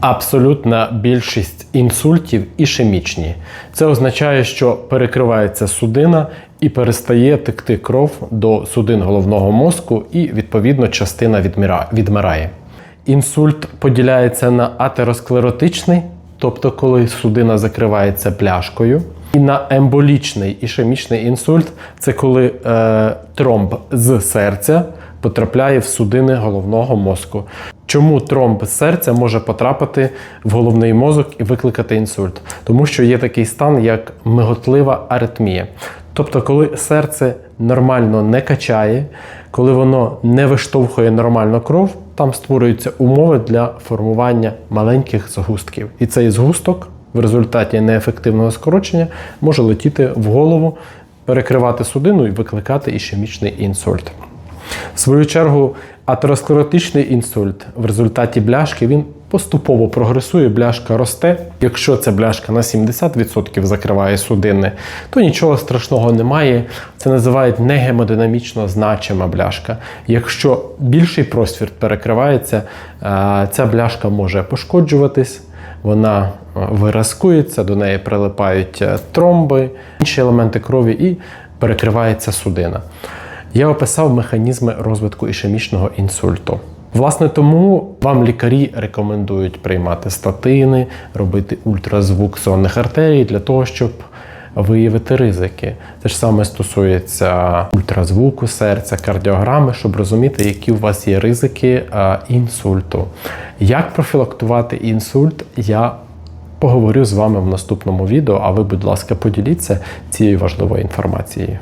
Абсолютна більшість інсультів ішемічні. Це означає, що перекривається судина і перестає текти кров до судин головного мозку, і відповідно частина відмирає. Інсульт поділяється на атеросклеротичний, тобто коли судина закривається пляшкою, і на емболічний ішемічний інсульт це коли е, тромб з серця потрапляє в судини головного мозку. Чому тромб серця може потрапити в головний мозок і викликати інсульт? Тому що є такий стан, як миготлива аритмія. Тобто, коли серце нормально не качає, коли воно не виштовхує нормально кров, там створюються умови для формування маленьких згустків. І цей згусток в результаті неефективного скорочення може летіти в голову, перекривати судину і викликати ішемічний інсульт. В свою чергу, атеросклеротичний інсульт в результаті бляшки він поступово прогресує, бляшка росте. Якщо ця бляшка на 70% закриває судини, то нічого страшного немає. Це називають негемодинамічно значима бляшка. Якщо більший просвіт перекривається, е, ця бляшка може пошкоджуватись. Вона е, виразкується, до неї прилипають е, тромби, інші елементи крові і перекривається судина. Я описав механізми розвитку ішемічного інсульту. Власне, тому вам лікарі рекомендують приймати статини, робити ультразвук сонних артерій для того, щоб виявити ризики. Те ж саме стосується ультразвуку серця, кардіограми, щоб розуміти, які у вас є ризики інсульту. Як профілактувати інсульт, я поговорю з вами в наступному відео, а ви, будь ласка, поділіться цією важливою інформацією.